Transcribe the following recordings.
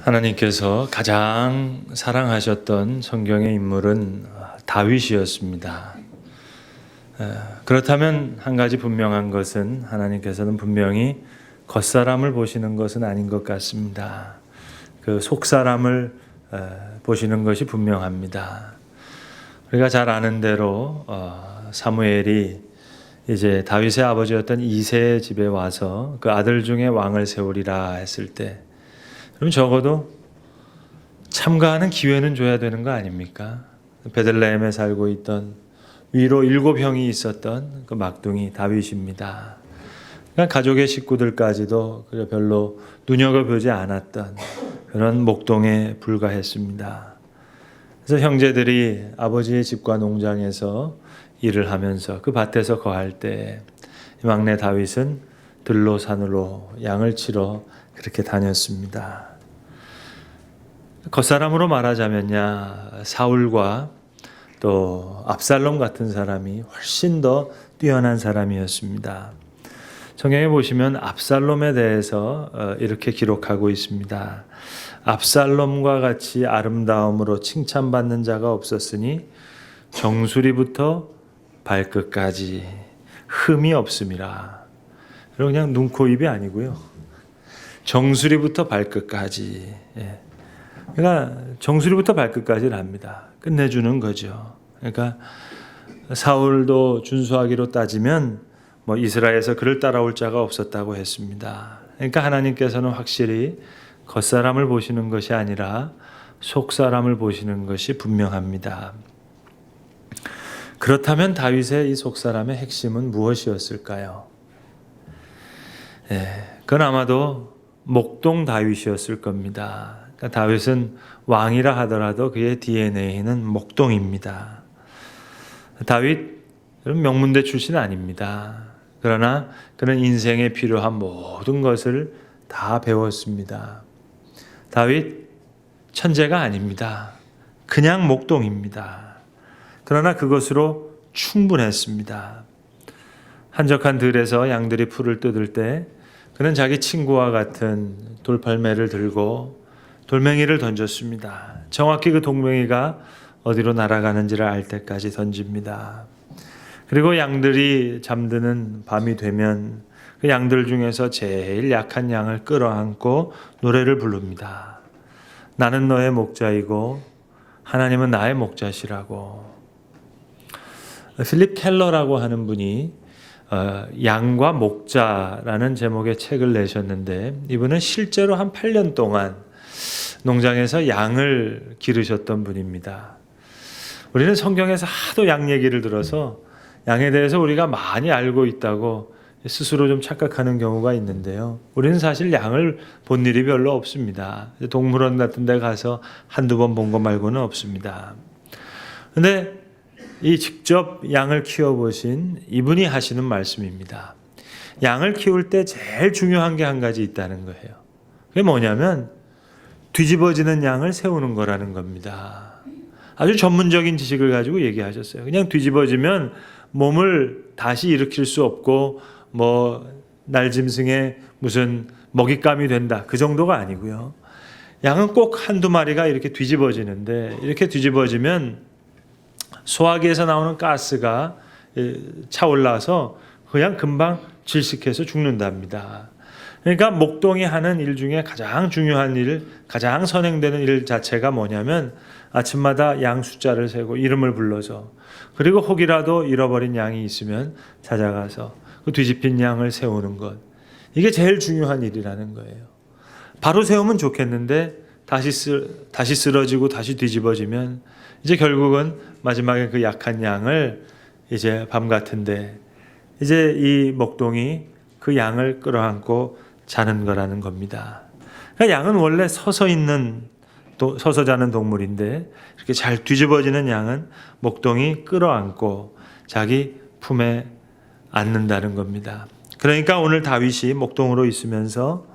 하나님께서 가장 사랑하셨던 성경의 인물은 다윗이었습니다. 에, 그렇다면 한 가지 분명한 것은 하나님께서는 분명히 겉사람을 보시는 것은 아닌 것 같습니다. 그 속사람을 에, 보시는 것이 분명합니다. 우리가 잘 아는 대로 어, 사무엘이 이제 다윗의 아버지였던 이세의 집에 와서 그 아들 중에 왕을 세우리라 했을 때 그럼 적어도 참가하는 기회는 줘야 되는 거 아닙니까? 베들레헴에 살고 있던 위로 일곱 형이 있었던 그 막둥이 다윗입니다. 그러니까 가족의 식구들까지도 별로 눈여겨보지 않았던 그런 목동에 불과했습니다. 그래서 형제들이 아버지의 집과 농장에서 일을 하면서 그 밭에서 거할 때 막내 다윗은 들로 산으로 양을 치러 그렇게 다녔습니다. 겉사람으로 말하자면야 사울과 또 압살롬 같은 사람이 훨씬 더 뛰어난 사람이었습니다. 성경에 보시면 압살롬에 대해서 어, 이렇게 기록하고 있습니다. 압살롬과 같이 아름다움으로 칭찬받는 자가 없었으니 정수리부터 발끝까지 흠이 없음이라. 그냥 눈, 코, 입이 아니고요. 정수리부터 발끝까지. 예. 그러니까 정수리부터 발끝까지를 합니다. 끝내주는 거죠. 그러니까 사울도 준수하기로 따지면 뭐 이스라엘에서 그를 따라올 자가 없었다고 했습니다. 그러니까 하나님께서는 확실히 겉사람을 보시는 것이 아니라 속사람을 보시는 것이 분명합니다. 그렇다면 다윗의 이 속사람의 핵심은 무엇이었을까요? 예, 그건 아마도 목동 다윗이었을 겁니다. 그러니까 다윗은 왕이라 하더라도 그의 DNA는 목동입니다. 다윗 명문대 출신 아닙니다. 그러나 그는 인생에 필요한 모든 것을 다 배웠습니다. 다윗 천재가 아닙니다. 그냥 목동입니다. 그러나 그것으로 충분했습니다. 한적한 들에서 양들이 풀을 뜯을 때 그는 자기 친구와 같은 돌팔매를 들고 돌멩이를 던졌습니다. 정확히 그 돌멩이가 어디로 날아가는지를 알 때까지 던집니다. 그리고 양들이 잠드는 밤이 되면 그 양들 중에서 제일 약한 양을 끌어안고 노래를 부릅니다. 나는 너의 목자이고 하나님은 나의 목자시라고. 필립 켈러라고 하는 분이 어, 양과 목자라는 제목의 책을 내셨는데 이분은 실제로 한 8년 동안 농장에서 양을 기르셨던 분입니다. 우리는 성경에서 하도 양 얘기를 들어서 양에 대해서 우리가 많이 알고 있다고 스스로 좀 착각하는 경우가 있는데요. 우리는 사실 양을 본 일이 별로 없습니다. 동물원 같은 데 가서 한두 번 본 것 말고는 없습니다. 근데 이 직접 양을 키워보신 이분이 하시는 말씀입니다. 양을 키울 때 제일 중요한 게 한 가지 있다는 거예요. 그게 뭐냐면 뒤집어지는 양을 세우는 거라는 겁니다. 아주 전문적인 지식을 가지고 얘기하셨어요. 그냥 뒤집어지면 몸을 다시 일으킬 수 없고 뭐 날짐승의 무슨 먹잇감이 된다. 그 정도가 아니고요. 양은 꼭 한두 마리가 이렇게 뒤집어지는데 이렇게 뒤집어지면 소화기에서 나오는 가스가 차올라서 그냥 금방 질식해서 죽는답니다. 그러니까 목동이 하는 일 중에 가장 중요한 일, 가장 선행되는 일 자체가 뭐냐면 아침마다 양 숫자를 세고 이름을 불러서 그리고 혹이라도 잃어버린 양이 있으면 찾아가서 그 뒤집힌 양을 세우는 것. 이게 제일 중요한 일이라는 거예요. 바로 세우면 좋겠는데 다시 쓰, 다시 쓰러지고 다시 뒤집어지면 이제 결국은 마지막에 그 약한 양을 이제 밤 같은데 이제 이 목동이 그 양을 끌어안고 자는 거라는 겁니다. 그러니까 양은 원래 서서 있는 서서 자는 동물인데 이렇게 잘 뒤집어지는 양은 목동이 끌어안고 자기 품에 앉는다는 겁니다. 그러니까 오늘 다윗이 목동으로 있으면서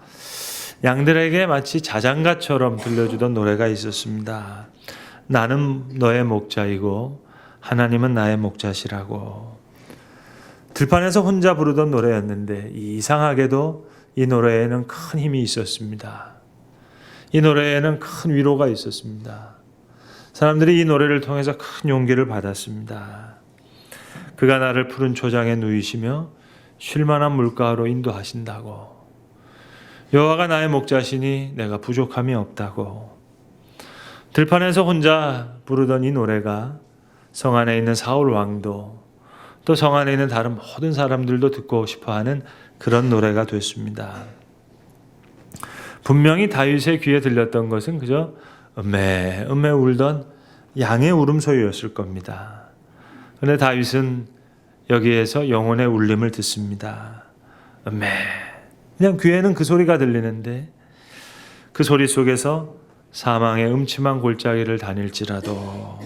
양들에게 마치 자장가처럼 들려주던 노래가 있었습니다. 나는 너의 목자이고 하나님은 나의 목자시라고. 들판에서 혼자 부르던 노래였는데 이상하게도 이 노래에는 큰 힘이 있었습니다. 이 노래에는 큰 위로가 있었습니다. 사람들이 이 노래를 통해서 큰 용기를 받았습니다. 그가 나를 푸른 초장에 누이시며 쉴만한 물가로 인도하신다고. 여호와가 나의 목자시니 내가 부족함이 없다고. 들판에서 혼자 부르던 이 노래가 성 안에 있는 사울 왕도 또 성 안에 있는 다른 모든 사람들도 듣고 싶어하는 그런 노래가 됐습니다. 분명히 다윗의 귀에 들렸던 것은 그저 음메 음메 울던 양의 울음소리였을 겁니다. 그런데 다윗은 여기에서 영혼의 울림을 듣습니다. 음메 그냥 귀에는 그 소리가 들리는데 그 소리 속에서 사망의 음침한 골짜기를 다닐지라도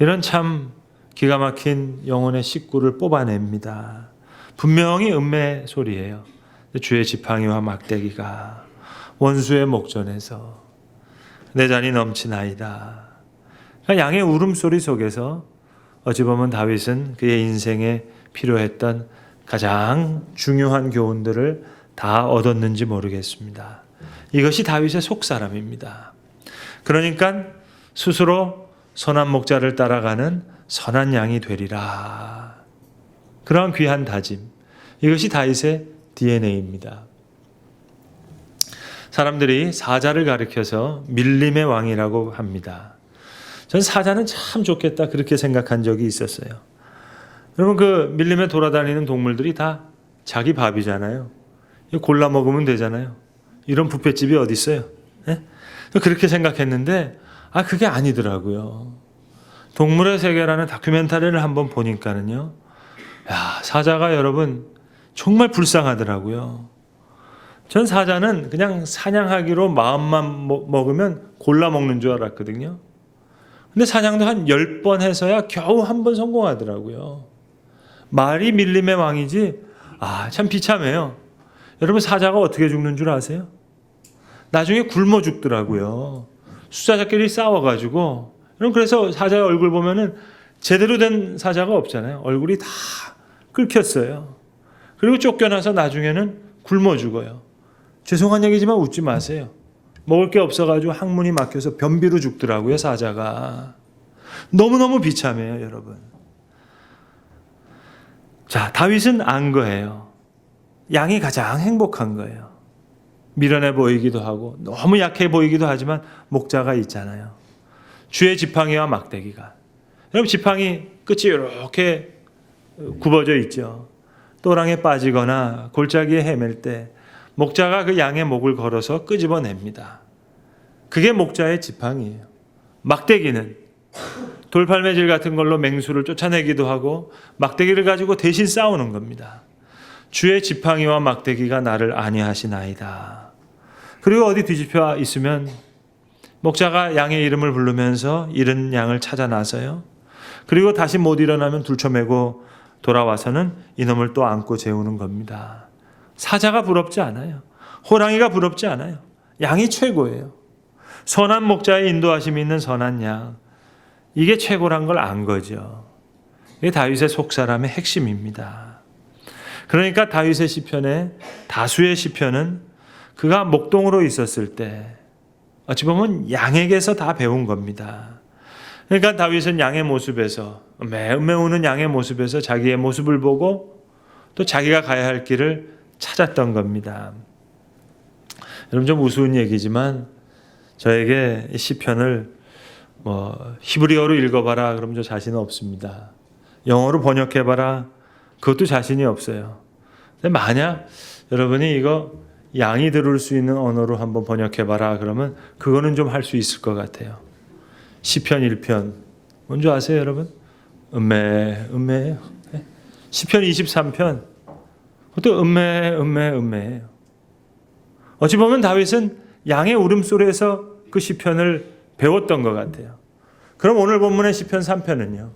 이런 참 기가 막힌 영혼의 식구를 뽑아냅니다. 분명히 음매 소리예요. 주의 지팡이와 막대기가 원수의 목전에서 내 잔이 넘치나이다. 그러니까 양의 울음소리 속에서 어찌 보면 다윗은 그의 인생에 필요했던 가장 중요한 교훈들을 다 얻었는지 모르겠습니다. 이것이 다윗의 속사람입니다. 그러니까 스스로 선한 목자를 따라가는 선한 양이 되리라. 그러한 귀한 다짐. 이것이 다윗의 DNA입니다. 사람들이 사자를 가리켜서 밀림의 왕이라고 합니다. 전 사자는 참 좋겠다 그렇게 생각한 적이 있었어요. 여러분 그 밀림에 돌아다니는 동물들이 다 자기 밥이잖아요. 골라 먹으면 되잖아요. 이런 뷔페집이 어디 있어요? 예? 그렇게 생각했는데 아 그게 아니더라고요. 동물의 세계라는 다큐멘터리를 한번 보니까는요. 야, 사자가 여러분 정말 불쌍하더라고요. 전 사자는 그냥 사냥하기로 마음만 먹- 먹으면 골라 먹는 줄 알았거든요. 근데 사냥도 한 10번 해서야 겨우 한 번 성공하더라고요. 말이 밀림의 왕이지, 아, 참 비참해요. 여러분, 사자가 어떻게 죽는 줄 아세요? 나중에 굶어 죽더라고요. 수사자끼리 싸워가지고. 여러분, 그래서 사자의 얼굴 보면은 제대로 된 사자가 없잖아요. 얼굴이 다 끓겼어요. 그리고 쫓겨나서 나중에는 굶어 죽어요. 죄송한 얘기지만 웃지 마세요. 먹을 게 없어가지고 항문이 막혀서 변비로 죽더라고요, 사자가. 너무너무 비참해요, 여러분. 자, 다윗은 안 거예요. 양이 가장 행복한 거예요. 미련해 보이기도 하고, 너무 약해 보이기도 하지만, 목자가 있잖아요. 주의 지팡이와 막대기가. 여러분, 지팡이 끝이 이렇게 굽어져 있죠. 또랑에 빠지거나 골짜기에 헤맬 때, 목자가 그 양의 목을 걸어서 끄집어냅니다. 그게 목자의 지팡이에요. 막대기는 돌팔매질 같은 걸로 맹수를 쫓아내기도 하고 막대기를 가지고 대신 싸우는 겁니다. 주의 지팡이와 막대기가 나를 안위하시나이다. 그리고 어디 뒤집혀 있으면 목자가 양의 이름을 부르면서 잃은 양을 찾아 나서요. 그리고 다시 못 일어나면 둘쳐매고 돌아와서는 이놈을 또 안고 재우는 겁니다. 사자가 부럽지 않아요. 호랑이가 부럽지 않아요. 양이 최고예요. 선한 목자의 인도하심이 있는 선한 양. 이게 최고란 걸 안 거죠. 이게 다윗의 속사람의 핵심입니다. 그러니까 다윗의 시편에 다수의 시편은 그가 목동으로 있었을 때 어찌 보면 양에게서 다 배운 겁니다. 그러니까 다윗은 양의 모습에서 매우 우는 양의 모습에서 자기의 모습을 보고 또 자기가 가야 할 길을 찾았던 겁니다. 여러분 좀 우스운 얘기지만 저에게 이 시편을 뭐 히브리어로 읽어봐라 그럼 저 자신은 없습니다. 영어로 번역해봐라 그것도 자신이 없어요. 근데 만약 여러분이 이거 양이 들을 수 있는 언어로 한번 번역해봐라 그러면 그거는 좀 할 수 있을 것 같아요. 시편 1편 뭔지 아세요 여러분? 음매 음매예요. 네? 시편 23편 그것도 음매 음매 음매예요. 어찌 보면 다윗은 양의 울음소리에서 그 시편을 배웠던 것 같아요. 그럼 오늘 본문의 시편 3편은요.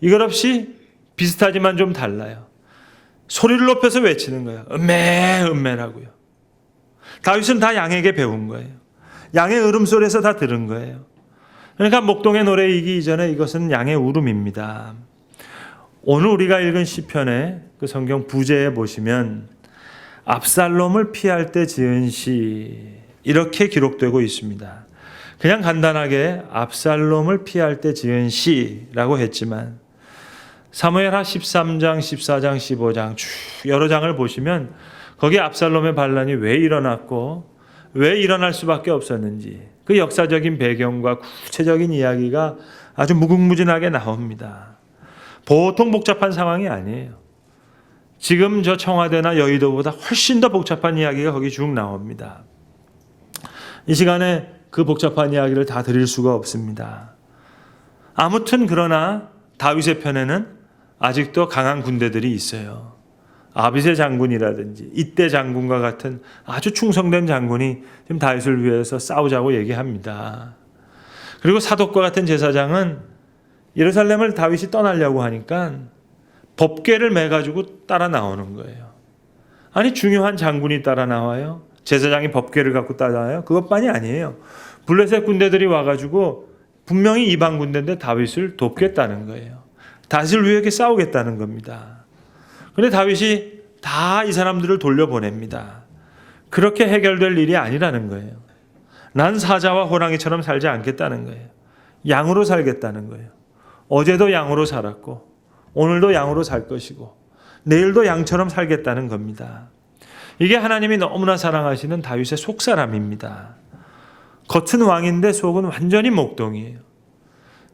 이것 없이 비슷하지만 좀 달라요. 소리를 높여서 외치는 거예요. 음매 음매라고요. 다윗은 다 양에게 배운 거예요. 양의 울음소리에서 다 들은 거예요. 그러니까 목동의 노래이기 이전에 이것은 양의 울음입니다. 오늘 우리가 읽은 시편의 그 성경 부제에 보시면 압살롬을 피할 때 지은 시 이렇게 기록되고 있습니다. 그냥 간단하게 압살롬을 피할 때 지은 시라고 했지만 사무엘하 13장, 14장, 15장 쭉 여러 장을 보시면 거기에 압살롬의 반란이 왜 일어났고 왜 일어날 수밖에 없었는지 그 역사적인 배경과 구체적인 이야기가 아주 무궁무진하게 나옵니다. 보통 복잡한 상황이 아니에요. 지금 저 청와대나 여의도보다 훨씬 더 복잡한 이야기가 거기 쭉 나옵니다. 이 시간에 그 복잡한 이야기를 다 드릴 수가 없습니다. 아무튼 그러나 다윗의 편에는 아직도 강한 군대들이 있어요. 아비세 장군이라든지 이때 장군과 같은 아주 충성된 장군이 지금 다윗을 위해서 싸우자고 얘기합니다. 그리고 사독과 같은 제사장은 예루살렘을 다윗이 떠나려고 하니까 법궤를 매 가지고 따라 나오는 거예요. 아니 중요한 장군이 따라 나와요. 제사장이 법궤를 갖고 따라와요. 그것만이 아니에요. 블레셋 군대들이 와가지고 분명히 이방 군대인데 다윗을 돕겠다는 거예요. 다윗을 위해 싸우겠다는 겁니다. 근데 다윗이 다 이 사람들을 돌려보냅니다. 그렇게 해결될 일이 아니라는 거예요. 난 사자와 호랑이처럼 살지 않겠다는 거예요. 양으로 살겠다는 거예요. 어제도 양으로 살았고, 오늘도 양으로 살 것이고, 내일도 양처럼 살겠다는 겁니다. 이게 하나님이 너무나 사랑하시는 다윗의 속사람입니다. 겉은 왕인데 속은 완전히 목동이에요.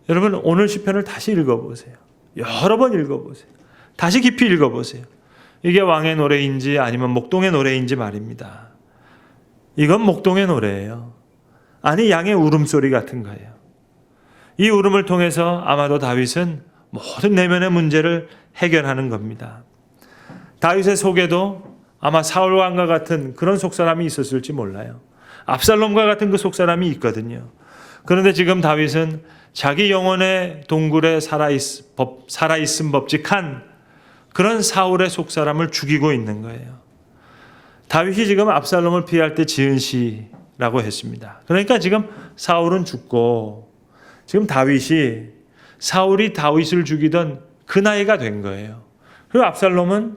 여러분 오늘 시편을 다시 읽어보세요. 여러 번 읽어보세요. 다시 깊이 읽어보세요. 이게 왕의 노래인지 아니면 목동의 노래인지 말입니다. 이건 목동의 노래예요. 아니 양의 울음소리 같은 거예요. 이 울음을 통해서 아마도 다윗은 모든 내면의 문제를 해결하는 겁니다. 다윗의 속에도 아마 사울 왕과 같은 그런 속사람이 있었을지 몰라요. 압살롬과 같은 그 속사람이 있거든요. 그런데 지금 다윗은 자기 영혼의 동굴에 살아있, 법, 살아있음 법칙한 그런 사울의 속사람을 죽이고 있는 거예요. 다윗이 지금 압살롬을 피할 때 지은 시라고 했습니다. 그러니까 지금 사울은 죽고 지금 다윗이 사울이 다윗을 죽이던 그 나이가 된 거예요. 그리고 압살롬은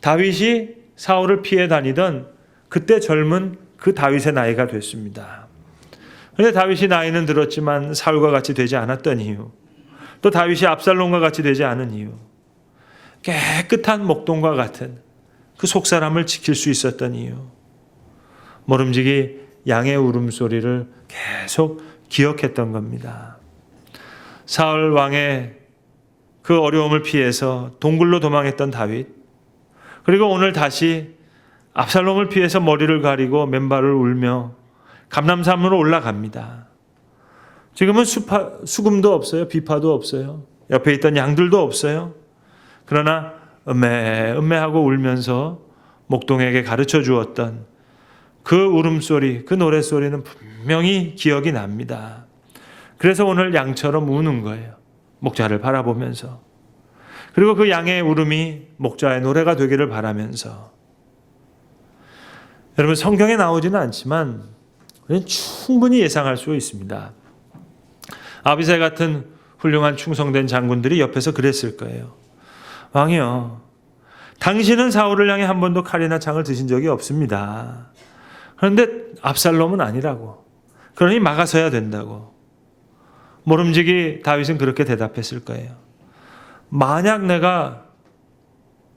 다윗이 사울을 피해 다니던 그때 젊은 그 다윗의 나이가 됐습니다. 그런데 다윗이 나이는 들었지만 사울과 같이 되지 않았던 이유, 또 다윗이 압살롬과 같이 되지 않은 이유, 깨끗한 목동과 같은 그 속사람을 지킬 수 있었던 이유, 모름지기 양의 울음소리를 계속 기억했던 겁니다. 사울 왕의 그 어려움을 피해서 동굴로 도망했던 다윗, 그리고 오늘 다시 압살롬을 피해서 머리를 가리고 맨발을 울며 감남산으로 올라갑니다. 지금은 수파, 수금도 없어요. 비파도 없어요. 옆에 있던 양들도 없어요. 그러나 음메 음메하고 울면서 목동에게 가르쳐 주었던 그 울음소리, 그 노래소리는 분명히 기억이 납니다. 그래서 오늘 양처럼 우는 거예요. 목자를 바라보면서. 그리고 그 양의 울음이 목자의 노래가 되기를 바라면서 여러분 성경에 나오지는 않지만 충분히 예상할 수 있습니다. 아비세 같은 훌륭한 충성된 장군들이 옆에서 그랬을 거예요. 왕이요. 당신은 사울을 향해 한 번도 칼이나 창을 드신 적이 없습니다. 그런데 압살롬은 아니라고. 그러니 막아서야 된다고. 모름지기 다윗은 그렇게 대답했을 거예요. 만약 내가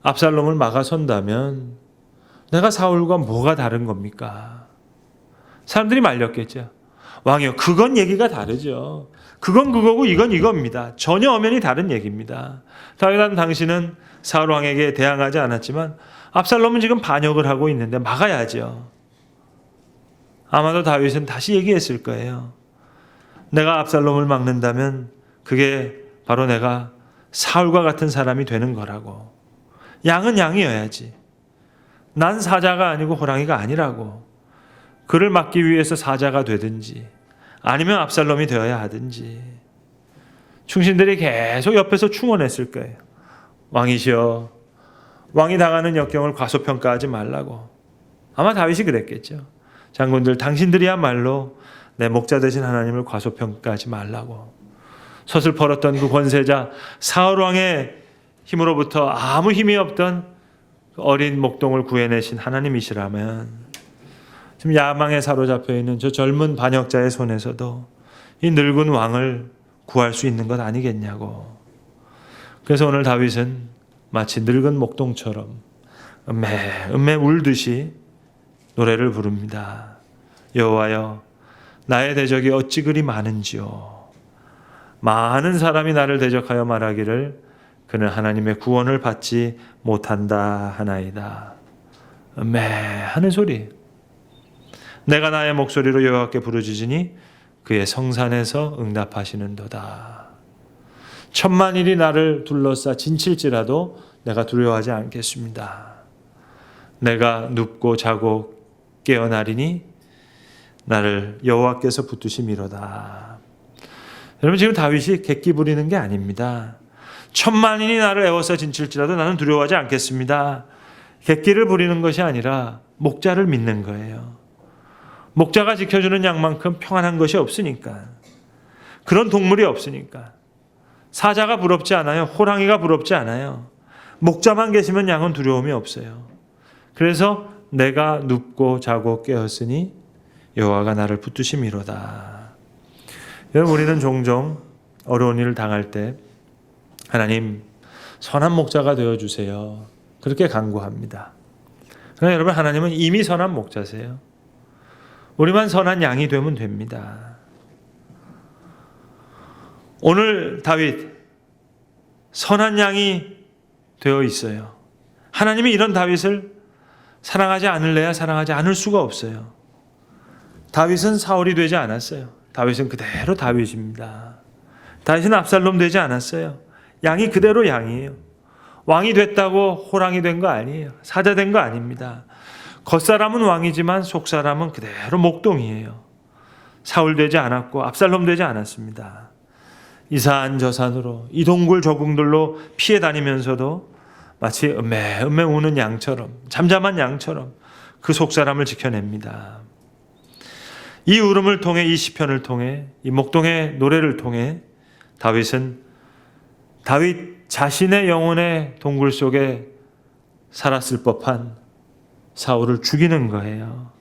압살롬을 막아선다면 내가 사울과 뭐가 다른 겁니까? 사람들이 말렸겠죠. 왕이요. 그건 얘기가 다르죠. 그건 그거고 이건 이겁니다. 전혀 엄연히 다른 얘기입니다. 다윗한 당신은 사울 왕에게 대항하지 않았지만 압살롬은 지금 반역을 하고 있는데 막아야죠. 아마도 다윗은 다시 얘기했을 거예요. 내가 압살롬을 막는다면 그게 바로 내가 사울과 같은 사람이 되는 거라고. 양은 양이어야지. 난 사자가 아니고 호랑이가 아니라고. 그를 막기 위해서 사자가 되든지 아니면 압살롬이 되어야 하든지. 충신들이 계속 옆에서 충원했을 거예요. 왕이시여, 왕이 당하는 역경을 과소평가하지 말라고. 아마 다윗이 그랬겠죠. 장군들, 당신들이야말로 내 목자 되신 하나님을 과소평가하지 말라고. 벌었던 그 권세자 사울 왕의 힘으로부터 아무 힘이 없던 그 어린 목동을 구해내신 하나님이시라면 지금 야망에 사로잡혀 있는 저 젊은 반역자의 손에서도 이 늙은 왕을 구할 수 있는 것 아니겠냐고. 그래서 오늘 다윗은 마치 늙은 목동처럼 음메 음메 울듯이 노래를 부릅니다. 여호와여 나의 대적이 어찌 그리 많은지요. 많은 사람이 나를 대적하여 말하기를 그는 하나님의 구원을 받지 못한다 하나이다. 음메 하는 소리. 내가 나의 목소리로 여호와께 부르짖으니 그의 성산에서 응답하시는도다. 천만일이 나를 둘러싸 진칠지라도 내가 두려워하지 않겠습니다. 내가 눕고 자고 깨어나리니 나를 여호와께서 붙드심이로다. 여러분 지금 다윗이 객기 부리는 게 아닙니다. 천만인이 나를 애워싸 진칠지라도 나는 두려워하지 않겠습니다. 객기를 부리는 것이 아니라 목자를 믿는 거예요. 목자가 지켜주는 양만큼 평안한 것이 없으니까. 그런 동물이 없으니까. 사자가 부럽지 않아요. 호랑이가 부럽지 않아요. 목자만 계시면 양은 두려움이 없어요. 그래서 내가 눕고 자고 깨었으니 여호와가 나를 붙드심이로다. 여러분 우리는 종종 어려운 일을 당할 때 하나님 선한 목자가 되어 주세요. 그렇게 간구합니다. 그러나 여러분 하나님은 이미 선한 목자세요. 우리만 선한 양이 되면 됩니다. 오늘 다윗 선한 양이 되어 있어요. 하나님이 이런 다윗을 사랑하지 않을래야 사랑하지 않을 수가 없어요. 다윗은 사울이 되지 않았어요. 다윗은 그대로 다윗입니다. 다윗은 압살롬 되지 않았어요. 양이 그대로 양이에요. 왕이 됐다고 호랑이 된 거 아니에요. 사자 된 거 아닙니다. 겉사람은 왕이지만 속사람은 그대로 목동이에요. 사울 되지 않았고 압살롬 되지 않았습니다. 이산 저산으로 이 동굴 저궁들로 피해 다니면서도 마치 음메 음메 우는 양처럼 잠잠한 양처럼 그 속사람을 지켜냅니다. 이 울음을 통해 이 시편을 통해 이 목동의 노래를 통해 다윗은 다윗 자신의 영혼의 동굴 속에 살았을 법한 사울을 죽이는 거예요.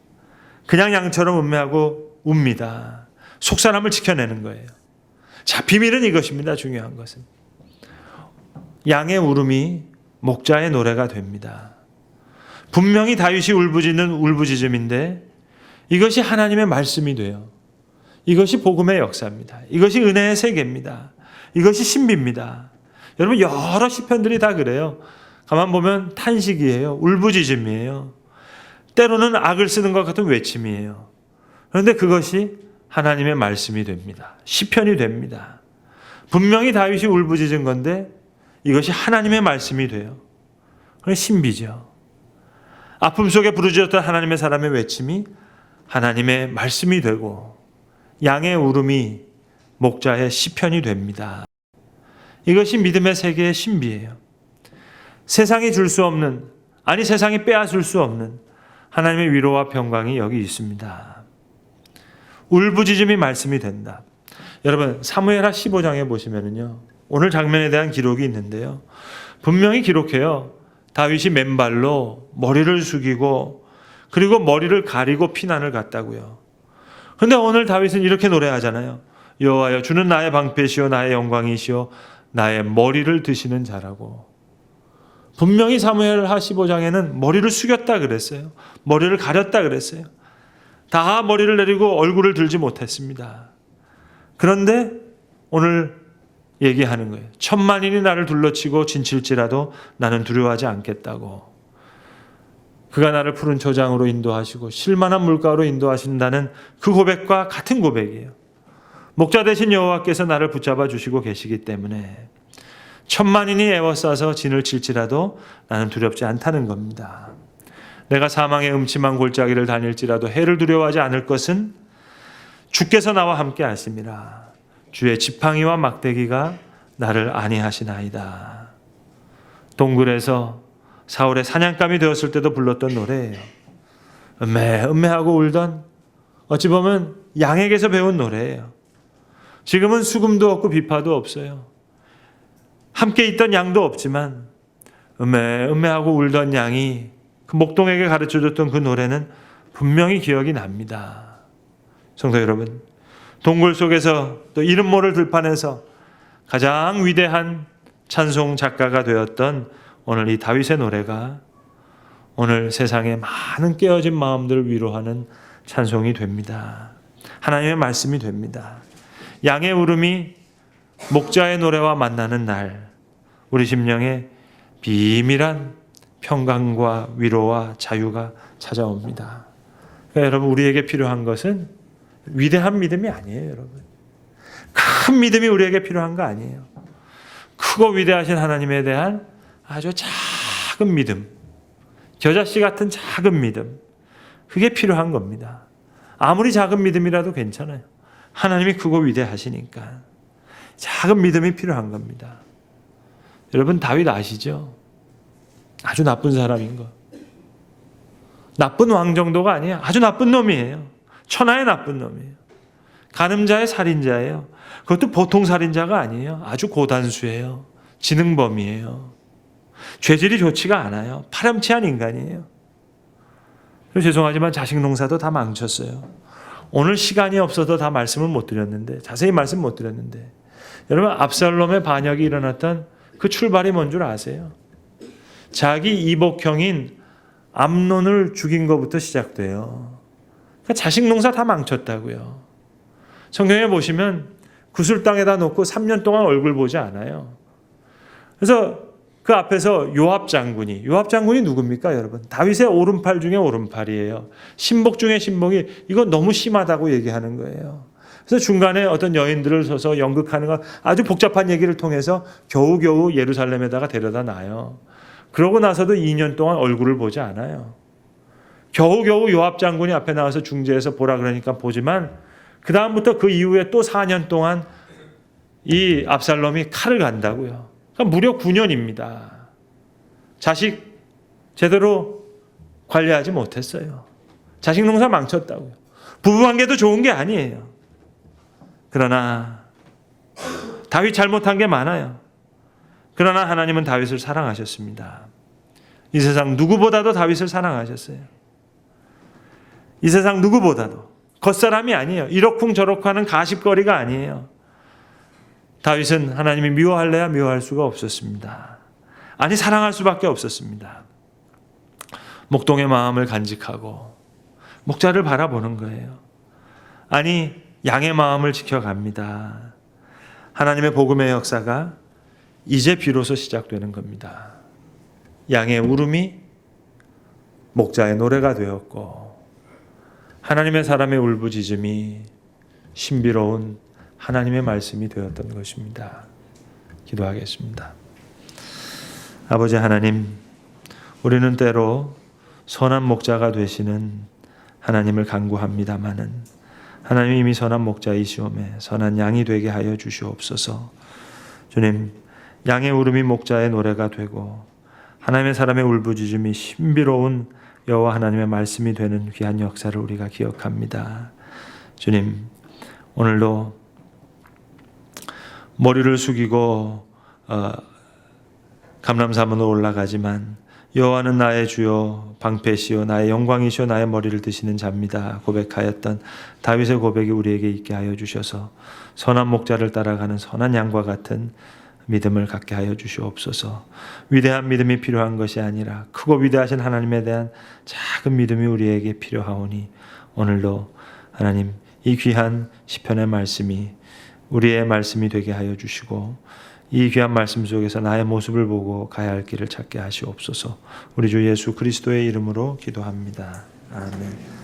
그냥 양처럼 음매하고 웁니다. 속사람을 지켜내는 거예요. 자, 비밀은 이것입니다. 중요한 것은. 양의 울음이 목자의 노래가 됩니다. 분명히 다윗이 울부짖는 울부짖음인데 이것이 하나님의 말씀이 돼요. 이것이 복음의 역사입니다. 이것이 은혜의 세계입니다. 이것이 신비입니다. 여러분 여러 시편들이 다 그래요. 가만 보면 탄식이에요. 울부짖음이에요. 때로는 악을 쓰는 것 같은 외침이에요. 그런데 그것이 하나님의 말씀이 됩니다. 시편이 됩니다. 분명히 다윗이 울부짖은 건데 이것이 하나님의 말씀이 돼요. 그건 신비죠. 아픔 속에 부르짖었던 하나님의 사람의 외침이 하나님의 말씀이 되고 양의 울음이 목자의 시편이 됩니다. 이것이 믿음의 세계의 신비예요. 세상이 줄 수 없는 아니 세상이 빼앗을 수 없는 하나님의 위로와 평강이 여기 있습니다. 울부짖음이 말씀이 된다. 여러분 사무엘하 15장에 보시면은요. 오늘 장면에 대한 기록이 있는데요. 분명히 기록해요. 다윗이 맨발로 머리를 숙이고 그리고 머리를 가리고 피난을 갔다고요. 근데 오늘 다윗은 이렇게 노래하잖아요. 여호와여 주는 나의 방패시요 나의 영광이시요 나의 머리를 드시는 자라고. 분명히 사무엘하 15장에는 머리를 숙였다 그랬어요. 머리를 가렸다 그랬어요. 다 머리를 내리고 얼굴을 들지 못했습니다. 그런데 오늘 얘기하는 거예요. 천만인이 나를 둘러치고 진칠지라도 나는 두려워하지 않겠다고. 그가 나를 푸른 초장으로 인도하시고 실만한 물가로 인도하신다는 그 고백과 같은 고백이에요. 목자 대신 여호와께서 나를 붙잡아 주시고 계시기 때문에 천만인이 애워싸서 진을 칠지라도 나는 두렵지 않다는 겁니다. 내가 사망의 음침한 골짜기를 다닐지라도 해를 두려워하지 않을 것은 주께서 나와 함께 하심이라. 주의 지팡이와 막대기가 나를 안위하시나이다. 동굴에서 사울의 사냥감이 되었을 때도 불렀던 노래예요. 음메 음메하고 울던 어찌 보면 양에게서 배운 노래예요. 지금은 수금도 없고 비파도 없어요. 함께 있던 양도 없지만 음메 음메하고 울던 양이 그 목동에게 가르쳐줬던 그 노래는 분명히 기억이 납니다. 성도 여러분, 동굴 속에서 또 이름 모를 들판에서 가장 위대한 찬송 작가가 되었던 오늘 이 다윗의 노래가 오늘 세상의 많은 깨어진 마음들을 위로하는 찬송이 됩니다. 하나님의 말씀이 됩니다. 양의 울음이 목자의 노래와 만나는 날, 우리 심령에 비밀한 평강과 위로와 자유가 찾아옵니다. 그러니까 여러분, 우리에게 필요한 것은 위대한 믿음이 아니에요, 여러분. 큰 믿음이 우리에게 필요한 거 아니에요. 크고 위대하신 하나님에 대한 아주 작은 믿음, 겨자씨 같은 작은 믿음, 그게 필요한 겁니다. 아무리 작은 믿음이라도 괜찮아요. 하나님이 크고 위대하시니까. 작은 믿음이 필요한 겁니다. 여러분, 다윗 아시죠? 아주 나쁜 사람인 거. 나쁜 왕 정도가 아니에요. 아주 나쁜 놈이에요. 천하의 나쁜 놈이에요. 가늠자의 살인자예요. 그것도 보통 살인자가 아니에요. 아주 고단수예요. 지능범이에요. 죄질이 좋지가 않아요. 파렴치한 인간이에요. 죄송하지만 자식 농사도 다 망쳤어요. 오늘 시간이 없어서 다 말씀을 못 드렸는데 자세히 말씀 못 드렸는데 여러분 압살롬의 반역이 일어났던 그 출발이 뭔 줄 아세요? 자기 이복형인 암론을 죽인 것부터 시작돼요. 그러니까 자식 농사 다 망쳤다고요. 성경에 보시면 구슬 땅에다 놓고 3년 동안 얼굴 보지 않아요. 그래서 그 앞에서 요압 장군이 요압 장군이 누굽니까, 여러분? 다윗의 오른팔 중에 오른팔이에요. 신복 중에 신복이 이거 너무 심하다고 얘기하는 거예요. 그래서 중간에 어떤 여인들을 서서 연극하는 거 아주 복잡한 얘기를 통해서 겨우겨우 예루살렘에다가 데려다 놔요. 그러고 나서도 2년 동안 얼굴을 보지 않아요. 겨우겨우 요압 장군이 앞에 나와서 중재해서 보라 그러니까 보지만 그 다음부터 그 이후에 또 4년 동안 이 압살롬이 칼을 간다고요. 그러니까 무려 9년입니다. 자식 제대로 관리하지 못했어요. 자식 농사 망쳤다고요. 부부 관계도 좋은 게 아니에요. 그러나 다윗 잘못한 게 많아요. 그러나 하나님은 다윗을 사랑하셨습니다. 이 세상 누구보다도 다윗을 사랑하셨어요. 이 세상 누구보다도 겉사람이 아니에요. 이러쿵저러쿵 하는 가십거리가 아니에요. 다윗은 하나님이 미워할래야 미워할 수가 없었습니다. 아니 사랑할 수밖에 없었습니다. 목동의 마음을 간직하고 목자를 바라보는 거예요. 아니 양의 마음을 지켜갑니다. 하나님의 복음의 역사가 이제 비로소 시작되는 겁니다. 양의 울음이 목자의 노래가 되었고 하나님의 사람의 울부짖음이 신비로운 하나님의 말씀이 되었던 것입니다. 기도하겠습니다. 아버지 하나님, 우리는 때로 선한 목자가 되시는 하나님을 간구합니다마는 하나님 이미 선한 목자이시오매 선한 양이 되게 하여 주시옵소서. 주님, 양의 울음이 목자의 노래가 되고 하나님의 사람의 울부짖음이 신비로운 여호와 하나님의 말씀이 되는 귀한 역사를 우리가 기억합니다. 주님, 오늘도 머리를 숙이고 어, 감람산으로 올라가지만 여호와는 나의 주요 방패시요 나의 영광이시요 나의 머리를 드시는 자입니다 고백하였던 다윗의 고백이 우리에게 있게 하여 주셔서 선한 목자를 따라가는 선한 양과 같은 믿음을 갖게 하여 주시옵소서. 위대한 믿음이 필요한 것이 아니라 크고 위대하신 하나님에 대한 작은 믿음이 우리에게 필요하오니 오늘도 하나님 이 귀한 시편의 말씀이 우리의 말씀이 되게 하여 주시고 이 귀한 말씀 속에서 나의 모습을 보고 가야 할 길을 찾게 하시옵소서. 우리 주 예수 그리스도의 이름으로 기도합니다. 아멘.